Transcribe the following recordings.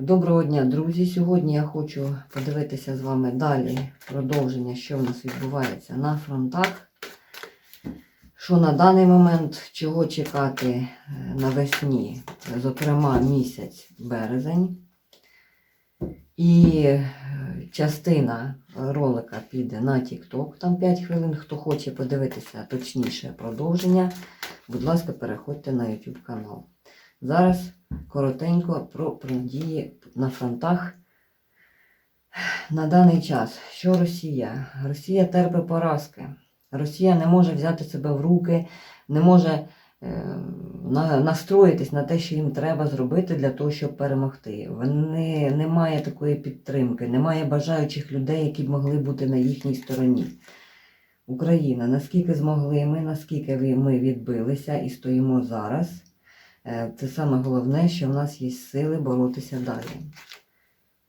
Доброго дня, друзі! Сьогодні я хочу подивитися з вами далі продовження, що в нас відбувається на фронтах. Що на даний момент, чого чекати е, навесні, зокрема місяць березень. І е, частина ролика піде на TikTok, там 5 хвилин. Хто хоче подивитися точніше продовження, будь ласка, переходьте на YouTube канал. Зараз коротенько про події на фронтах на даний час. Що Росія? Росія терпить поразки. Росія не може взяти себе в руки, не може е, на, настроїтись на те, що їм треба зробити для того, щоб перемогти. Вони немає такої підтримки, немає бажаючих людей, які б могли бути на їхній стороні. Україна, наскільки змогли ми, наскільки ми відбилися і стоїмо зараз. Е, Це саме головне, що в нас є сили боротися далі.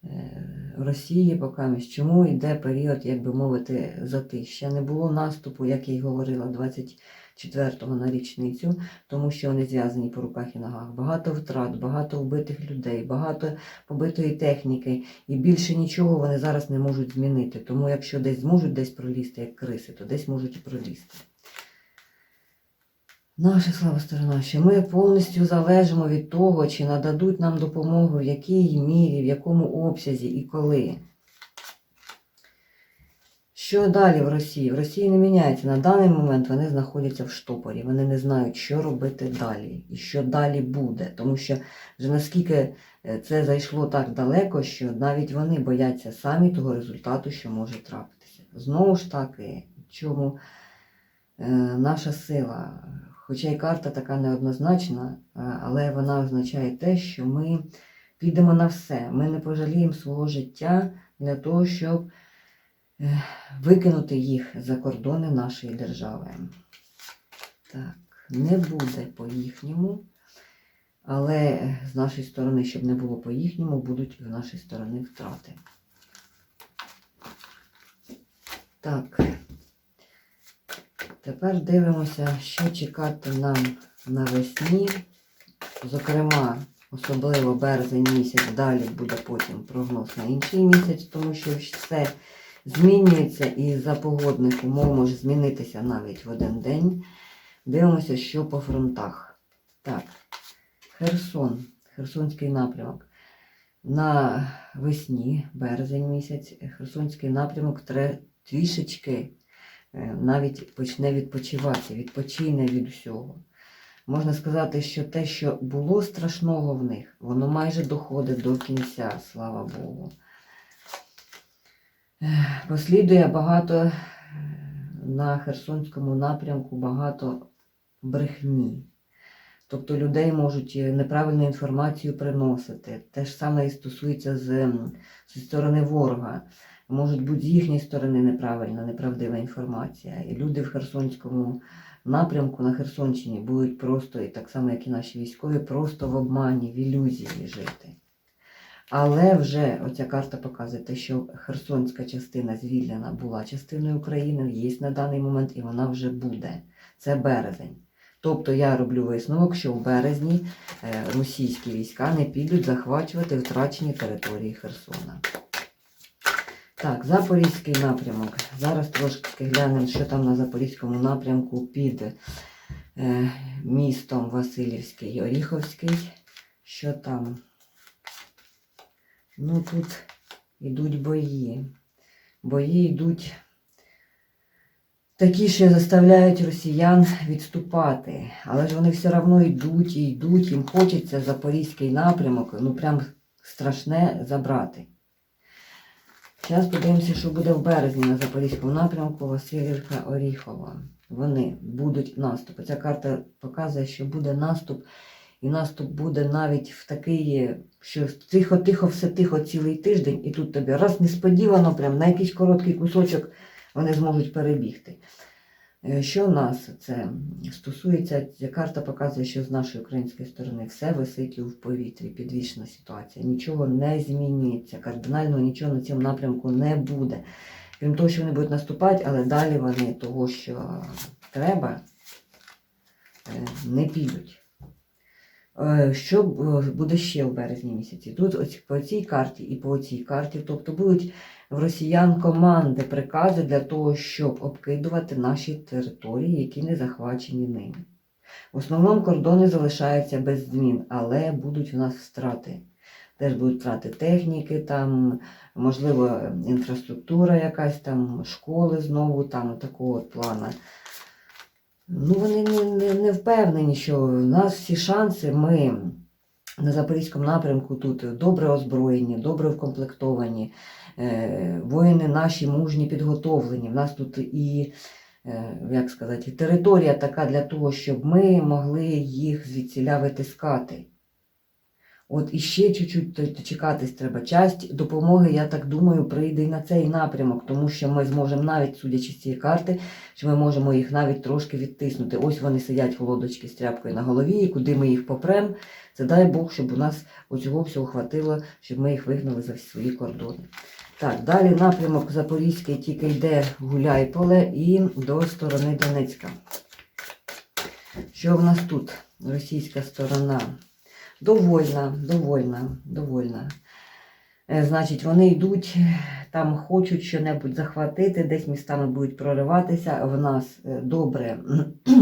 Е, В Росії поки чому йде період, як би мовити, затища. Не було наступу, як я й говорила, 24-го на річницю, тому що вони зв'язані по руках і ногах. Багато втрат, багато вбитих людей, багато побитої техніки, і більше нічого вони зараз не можуть змінити. Тому якщо десь зможуть десь пролізти, як криси, то десь можуть і пролізти. Наша слава сторона, що ми повністю залежимо від того, чи нададуть нам допомогу, в якій мірі, в якому обсязі і коли. Що далі в Росії? В Росії не міняється. На даний момент вони знаходяться в штопорі. Вони не знають, що робити далі і що далі буде. Тому що вже наскільки е, це зайшло так далеко, що навіть вони бояться самі того результату, що може трапитися. Знову ж таки, чому наша сила. Хоча й карта така неоднозначна, е, але вона означає те, що ми підемо на все. Ми не пожаліємо свого життя для того, щоб е, викинути їх за кордони нашої держави. Так, не буде по їхньому, але з нашої сторони, щоб не було по їхньому, будуть в нашій сторони втрати. Так. Тепер дивимося, що чекати нам навесні. Зокрема, особливо березень місяць, далі буде потім прогноз на інший місяць, тому що все змінюється і за погодних умов може змінитися навіть в один день. Дивимося, що по фронтах. Так, Херсон, Херсонський напрямок. На весні, березень місяць, Херсонський напрямок трішечки навіть почне відпочивати, відпочине від всього. Можна сказати, що те, що було страшного в них, воно майже доходить до кінця, слава Богу. Послідує багато е, на Херсонському напрямку багато брехні. Тобто людей можуть е, неправильну інформацію приносити. Те ж саме і стосується з, зі сторони ворога. Можуть бути з їхньої сторони неправильна, неправдива інформація. І люди в Херсонському напрямку на Херсонщині будуть просто, і так само, як і наші військові, просто в обмані, в ілюзії жити. Але вже оця карта показує те, що Херсонська частина звільнена була частиною України, є на даний момент, і вона вже буде. Це березень. Тобто я роблю висновок, що в березні е, російські війська не підуть захвачувати втрачені території Херсона. Так, Запорізький напрямок. Зараз трошки глянемо, що там на Запорізькому напрямку під е, містом Васильівський і Оріховський. Що там? Ну тут йдуть бої. Бої йдуть такі, що заставляють росіян відступати. Але ж вони все одно йдуть і йдуть, їм хочеться Запорізький напрямок, ну прям страшне забрати. Зараз подивимося, що буде в березні на Запорізькому напрямку Васильівка Оріхова. Вони будуть наступ. Ця карта показує, що буде наступ, і наступ буде навіть в такий, що тихо-тихо, все тихо цілий тиждень, і тут тобі раз несподівано, прям на якийсь короткий кусочок вони зможуть перебігти. Е, Що в нас це стосується, ця карта показує, що з нашої української сторони все висить в повітрі, підвішена ситуація. Нічого не зміниться, кардинально нічого на цьому напрямку не буде. Крім того, що вони будуть наступати, але далі вони того, що треба, е, не підуть. Е, Що е, буде ще в березні місяці? Тут ось по цій карті і по цій карті, тобто будуть в росіян команди, прикази для того, щоб обкидувати наші території, які не захвачені ними. В основному кордони залишаються без змін, але будуть в нас втрати. Теж будуть втрати техніки, там, можливо, інфраструктура якась там, школи знову там такого от плана. Ну, вони не, не, не впевнені, що в нас всі шанси, ми на Запорізькому напрямку тут добре озброєні, добре вкомплектовані, е, воїни наші мужні підготовлені. В нас тут і, е, як сказати, територія така для того, щоб ми могли їх звідсіля витискати. От іще чуть-чуть т- т- чекатись треба. Часть допомоги, я так думаю, прийде і на цей напрямок, тому що ми зможемо навіть, судячи з цієї карти, що ми можемо їх навіть трошки відтиснути. Ось вони сидять в лодочці з тряпкою на голові, і куди ми їх попрем, це дай Бог, щоб у нас оцього всього хватило, щоб ми їх вигнали за свої кордони. Так, далі напрямок Запорізький тільки йде Гуляйполе і до сторони Донецька. Що в нас тут? Російська сторона. Довольна, довольна, довольна. Е, Значить, вони йдуть, там хочуть щонебудь захватити, десь містами будуть прориватися. В нас е, добре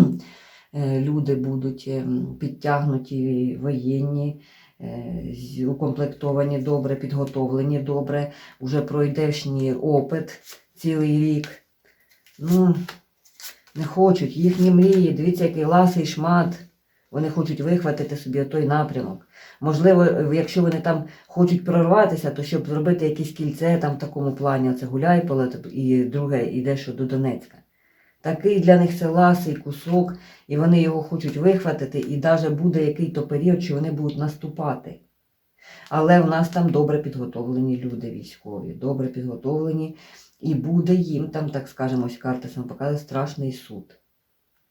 е, люди будуть е, підтягнуті, воєнні, е, укомплектовані добре, підготовлені добре, уже пройдешній опит цілий рік. Ну, не хочуть, їхні мрії, дивіться, який ласий шмат. Вони хочуть вихватити собі той напрямок. Можливо, якщо вони там хочуть прорватися, то щоб зробити якесь кільце там в такому плані, це Гуляйполе і друге йде що до Донецька. Такий для них це ласий кусок, і вони його хочуть вихватити, і навіть буде який-то період, що вони будуть наступати. Але в нас там добре підготовлені люди військові, добре підготовлені, і буде їм там, так скажемо, ось карта саме показує страшний суд.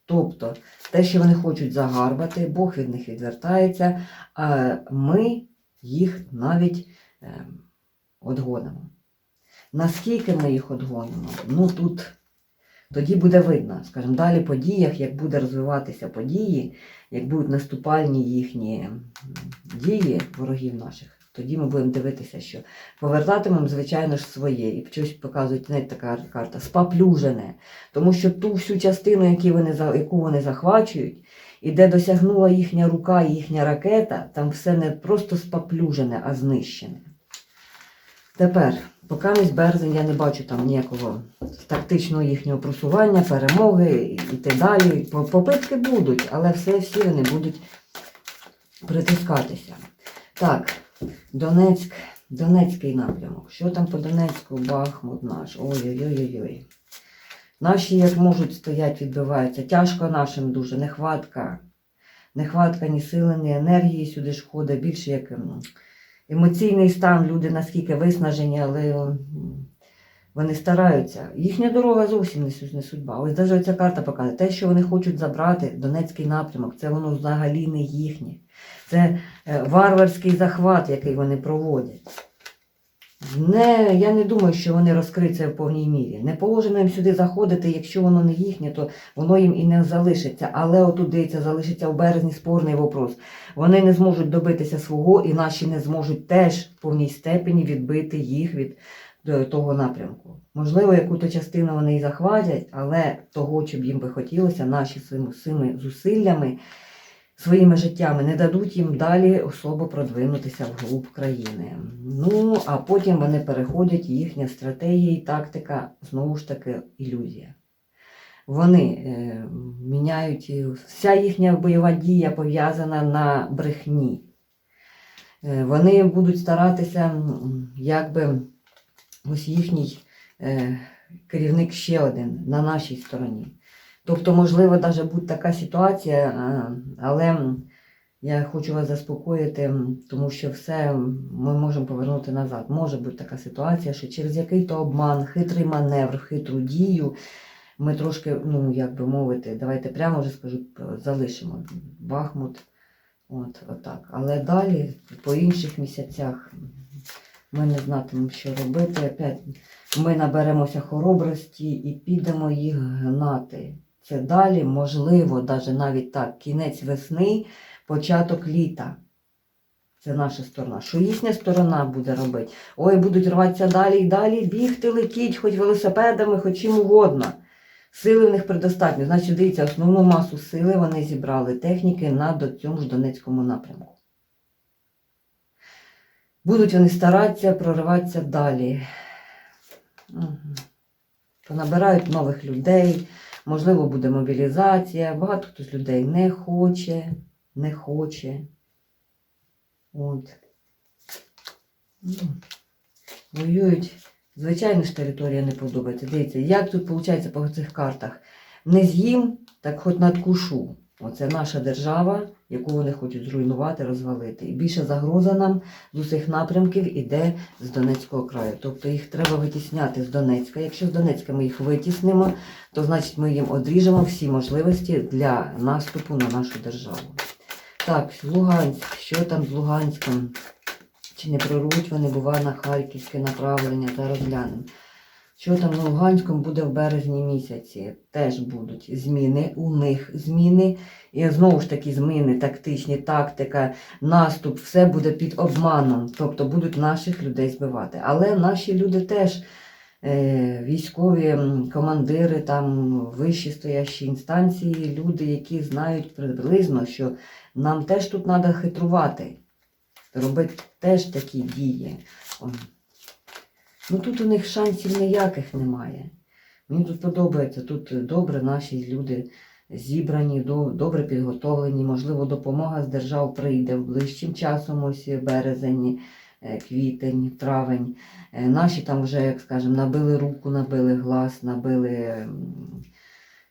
Тобто те, що вони хочуть загарбати, Бог від них відвертається, а ми їх навіть е, одгонимо. Наскільки ми їх одгонимо? Ну тут тоді буде видно, скажімо, далі по діях, як буде розвиватися події, як будуть наступальні їхні дії ворогів наших, тоді ми будемо дивитися, що повертатимемо, звичайно ж, своє. І щось показують навіть така карта спаплюжене. Тому що ту всю частину, яку вони, яку вони захвачують, і де досягнула їхня рука і їхня ракета, там все не просто спаплюжене, а знищене. Тепер, поки місь березень, я не бачу там ніякого тактичного їхнього просування, перемоги і те далі. Попитки будуть, але все всі вони будуть притискатися. Так, Донецьк, Донецький напрямок. Що там по Донецьку? Бахмут наш. Ой-ой-ой-ой. Наші як можуть стоять, відбиваються. Тяжко нашим дуже, нехватка. Нехватка ні сили, ні енергії сюди ж входить. Більше як ем, емоційний стан, люди наскільки виснажені, але вони стараються. Їхня дорога зовсім не, судьба. Ось навіть ця карта показує. Те, що вони хочуть забрати, Донецький напрямок, це воно взагалі не їхнє. Це варварський захват, який вони проводять. Не, я не думаю, що вони розкриють це в повній мірі. Не положено їм сюди заходити, якщо воно не їхнє, то воно їм і не залишиться. Але отут дивіться, залишиться в березні спорний вопрос. Вони не зможуть добитися свого, і наші не зможуть теж в повній степені відбити їх від е, того напрямку. Можливо, яку-то частину вони і захватять, але того, що б їм би хотілося, наші своїми зусиллями своїми життями не дадуть їм далі особо продвинутися вглуб країни. Ну, а потім вони переходять, їхня стратегія і тактика знову ж таки ілюзія. Вони е, міняють, вся їхня бойова дія пов'язана на брехні. Е, вони будуть старатися, якби ось їхній е, керівник ще один на нашій стороні. Тобто, можливо, навіть буде така ситуація, але я хочу вас заспокоїти, тому що все ми можемо повернути назад. Може бути така ситуація, що через який-то обман, хитрий маневр, хитру дію ми трошки, ну як би мовити, давайте прямо вже скажу, залишимо Бахмут. От, отак. Але далі, по інших місяцях, ми не знатимемо, що робити. Опять ми наберемося хоробрості і підемо їх гнати. Це далі, можливо, даже навіть так, кінець весни, початок літа. Це наша сторона. Що їхня сторона буде робити? Ой, будуть рватися далі і далі, бігти, летіть, хоч велосипедами, хоч чим угодно. Сили в них предостатньо. Значить, дивіться, основну масу сили вони зібрали техніки на цьому ж Донецькому напрямку. Будуть вони старатися прориватися далі. Понабирають нових людей, можливо, буде мобілізація. Багато хто з людей не хоче, не хоче. От. Ну, Воюють. Звичайно ж територія не подобається. Дивіться, як тут виходить по цих картах. Не з'їм, так хоч надкушу. Оце наша держава, яку вони хочуть зруйнувати, розвалити. І більша загроза нам з усіх напрямків іде з Донецького краю. Тобто їх треба витісняти з Донецька. Якщо з Донецька ми їх витіснимо, то значить ми їм одріжемо всі можливості для наступу на нашу державу. Так, Луганськ, що там з Луганськом? Чи не прорвуть вони, бува, на харківське направлення, зараз глянемо. Що там на Луганському буде в березні місяці? Теж будуть зміни, у них зміни. І знову ж таки зміни, тактичні, тактика, наступ, все буде під обманом. Тобто будуть наших людей збивати. Але наші люди теж е, військові командири, там вищі стоящі інстанції, люди, які знають приблизно, що нам теж тут треба хитрувати, робити теж такі дії. Ну тут у них шансів ніяких немає. Мені тут подобається, тут добре наші люди зібрані, добре підготовлені, можливо, допомога з держав прийде в ближчим часом, ось березень, е, квітень, травень. Е, Наші там вже, як скажемо, набили руку, набили глаз, набили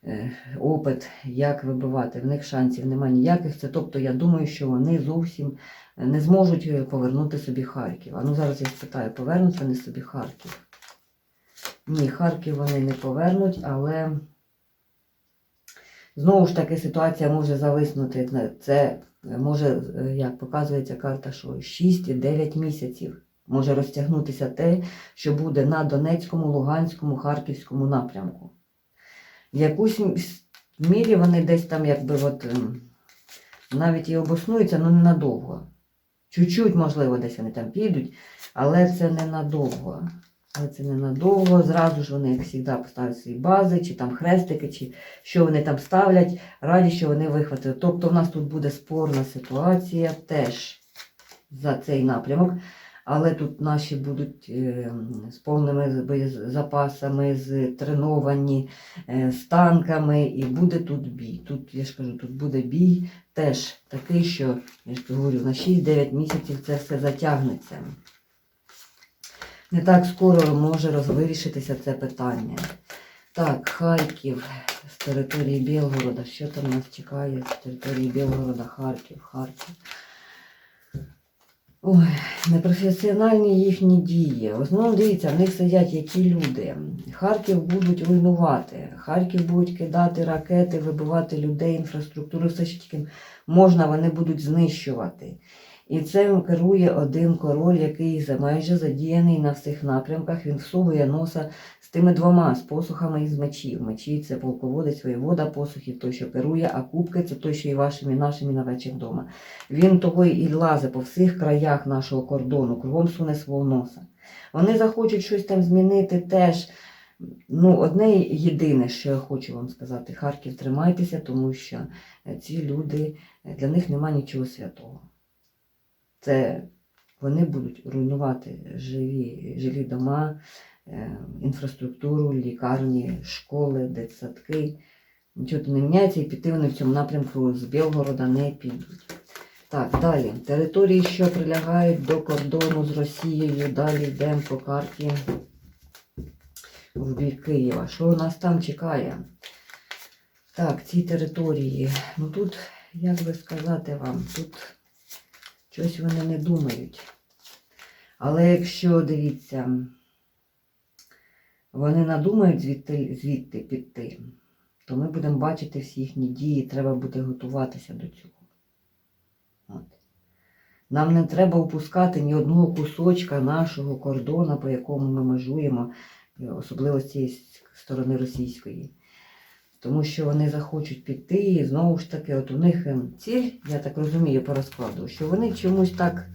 е, опит, як вибивати. В них шансів немає ніяких. Це тобто я думаю, що вони зовсім не зможуть е, повернути собі Харків. А ну зараз я спитаю, повернуть вони собі Харків? Ні, Харків вони не повернуть, але знову ж таки ситуація може зависнути. Це е, може, е, як показується карта, що 6-9 місяців може розтягнутися те, що буде на Донецькому, Луганському, Харківському напрямку. В якусь мірі вони десь там якби от ем, навіть і обоснуються, але ненадовго. Чуть-чуть, можливо, десь вони там підуть, але це ненадовго. Але це ненадовго. Зразу ж вони, як завжди, поставлять свої бази, чи там хрестики, чи що вони там ставлять, раді, що вони вихватили. Тобто в нас тут буде спорна ситуація теж за цей напрямок. Але тут наші будуть е, з повними з- боєзапасами, з треновані, е, з танками, і буде тут бій. Тут, я ж кажу, тут буде бій теж такий, що, я ж говорю, на 6-9 місяців це все затягнеться. Не так скоро може розвирішитися це питання. Так, Харків з території Білгорода. Що там нас чекає з території Білгорода, Харків, Харків. Ой, непрофесіональні їхні дії. В основному дивіться, в них сидять які люди. Харків будуть руйнувати, Харків будуть кидати ракети, вибивати людей, інфраструктуру, все що тільки можна, вони будуть знищувати. І цим керує один король, який майже задіяний на всіх напрямках. Він всовує носа тими двома з посухами із мечів. Мечі це полководець, воєвода посухів, той, що керує, а кубки це той, що і вашими, і на вечір вдома. Він того і лазить по всіх краях нашого кордону, кругом суне свого носа. Вони захочуть щось там змінити теж. Ну, одне єдине, що я хочу вам сказати, Харків, тримайтеся, тому що ці люди, для них нема нічого святого. Це вони будуть руйнувати живі, жилі дома, інфраструктуру, лікарні, школи, дитсадки. Нічого не міняється і піти вони в цьому напрямку з Білгорода не підуть. Так, далі. Території, що прилягають до кордону з Росією. Далі йдемо по карті в бік Києва. Що у нас там чекає? Так, ці території. Ну тут, як би сказати вам, тут щось вони не думають. Але якщо дивіться, вони надумають звідти, звідти піти, то ми будемо бачити всі їхні дії, треба буде готуватися до цього. От. Нам не треба упускати ні одного кусочка нашого кордону, по якому ми межуємо, особливо з цієї сторони російської. Тому що вони захочуть піти, і знову ж таки, от у них ем, ціль, я так розумію по розкладу, що вони чомусь так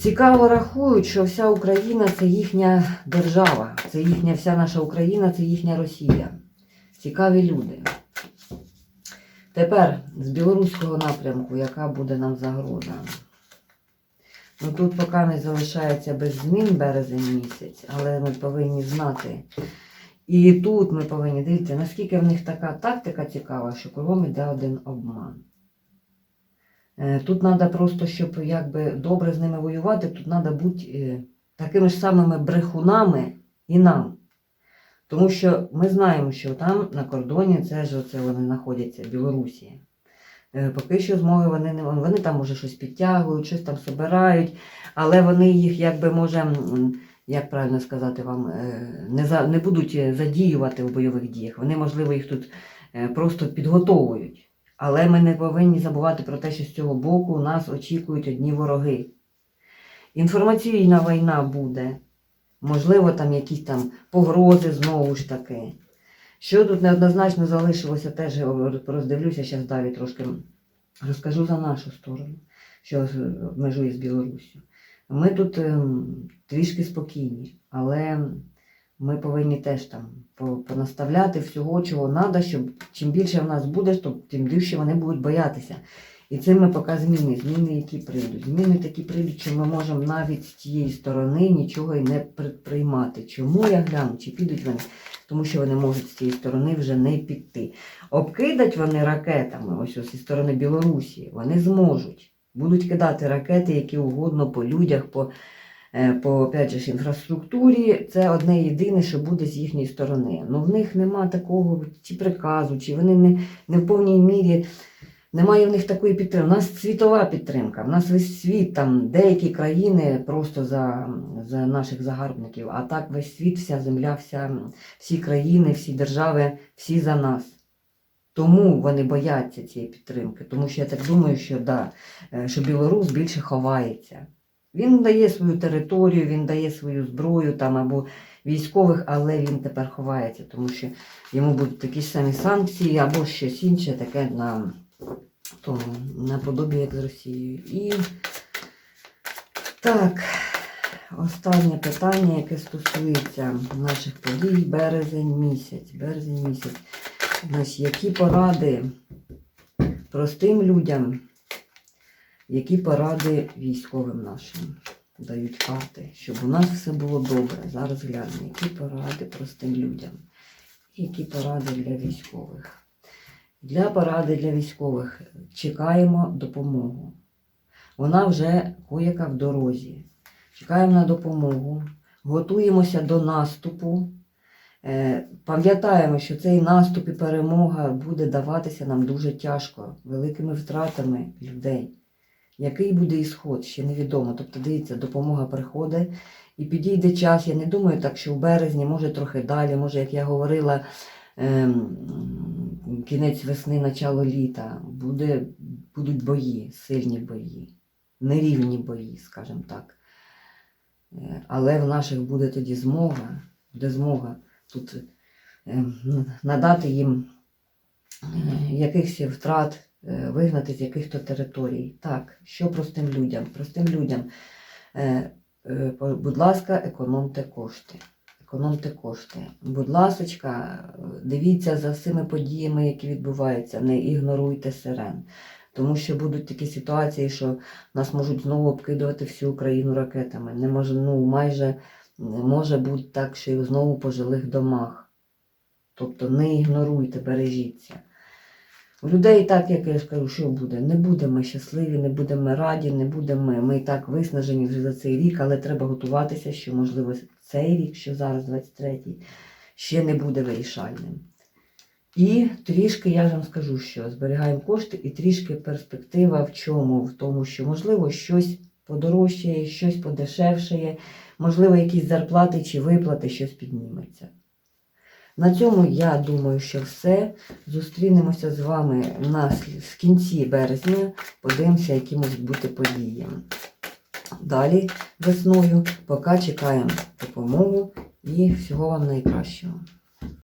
цікаво рахують, що вся Україна це їхня держава, це їхня вся наша Україна, це їхня Росія. Цікаві люди. Тепер з білоруського напрямку, яка буде нам загроза? Ну тут поки не залишається без змін березень місяць, але ми повинні знати. І тут ми повинні дивіться, наскільки в них така тактика цікава, що кругом іде один обман. Е, Тут треба просто, щоб якби добре з ними воювати, тут треба бути е, такими ж самими брехунами і нам. Тому що ми знаємо, що там на кордоні це ж оце вони знаходяться, Білорусі. Е, Поки що змоги вони не вони там може щось підтягують, щось там собирають, але вони їх якби може, як правильно сказати вам, не, за, не будуть задіювати в бойових діях. Вони, можливо, їх тут просто підготовують. Але ми не повинні забувати про те, що з цього боку нас очікують одні вороги. Інформаційна війна буде. Можливо, там якісь там погрози знову ж таки. Що тут неоднозначно залишилося, теж роздивлюся, зараз далі трошки розкажу за нашу сторону, що межує з Білоруссю. Ми тут ем, трішки спокійні, але ми повинні теж там понаставляти всього, чого треба, щоб чим більше в нас буде, то тим більше вони будуть боятися. І це ми поки зміни, зміни, які прийдуть. Зміни такі прийдуть, що ми можемо навіть з тієї сторони нічого і не предприймати. Чому я гляну, чи підуть вони? Тому що вони можуть з цієї сторони вже не піти. Обкидать вони ракетами, ось ось зі сторони Білорусі, вони зможуть. Будуть кидати ракети, які угодно по людях, по, по опять же, ж, інфраструктурі. Це одне єдине, що буде з їхньої сторони. Ну в них нема такого чи приказу, чи вони не, не в повній мірі. Немає в них такої підтримки. У нас світова підтримка. У нас весь світ, там деякі країни просто за, за наших загарбників, а так весь світ, вся земля, вся, всі країни, всі держави, всі за нас. Тому вони бояться цієї підтримки. Тому що я так думаю, що, да, е, що білорус більше ховається. Він дає свою територію, він дає свою зброю там або військових, але він тепер ховається, тому що йому будуть такі ж самі санкції або щось інше таке на тому, наподобі як з Росією. І так, останнє питання, яке стосується наших подій, березень місяць. Березень місяць. Значить, які поради простим людям, які поради військовим нашим дають карти, щоб у нас все було добре. Зараз глянемо, які поради простим людям, які поради для військових. Для поради для військових чекаємо допомогу. Вона вже кояка в дорозі. Чекаємо на допомогу, готуємося до наступу. Е, Пам'ятаємо, що цей наступ і перемога буде даватися нам дуже тяжко, великими втратами людей. Який буде ісход, ще невідомо. Тобто, дивіться, допомога приходить і підійде час. Я не думаю так, що в березні, може трохи далі, може, як я говорила, ем, кінець весни, начало літа, буде, будуть бої, сильні бої, нерівні бої, скажімо так. Е, Але в наших буде тоді змога, буде змога тут ем, надати їм е, якихось втрат, вигнати з яких-то територій. Так, що простим людям? Простим людям, е, е, будь ласка, економте кошти. Економте кошти. Будь ласочка, дивіться за всіми подіями, які відбуваються, не ігноруйте сирен. Тому що будуть такі ситуації, що нас можуть знову обкидувати всю Україну ракетами. Не може, ну, майже може бути так, що і знову по жилих домах. Тобто не ігноруйте, бережіться. У людей так, як я ж кажу, що буде? Не будемо щасливі, не будемо раді, не будемо. Ми і так виснажені вже за цей рік, але треба готуватися, що, можливо, цей рік, що зараз 23-й, ще не буде вирішальним. І трішки я вам скажу, що зберігаємо кошти, і трішки перспектива в чому? В тому, що можливо щось подорожчає, щось подешевшає, можливо, якісь зарплати чи виплати, щось підніметься. На цьому я думаю, що все. Зустрінемося з вами на в кінці березня. Подивимося, які можуть бути події. Далі весною, поки чекаємо допомогу і всього вам найкращого.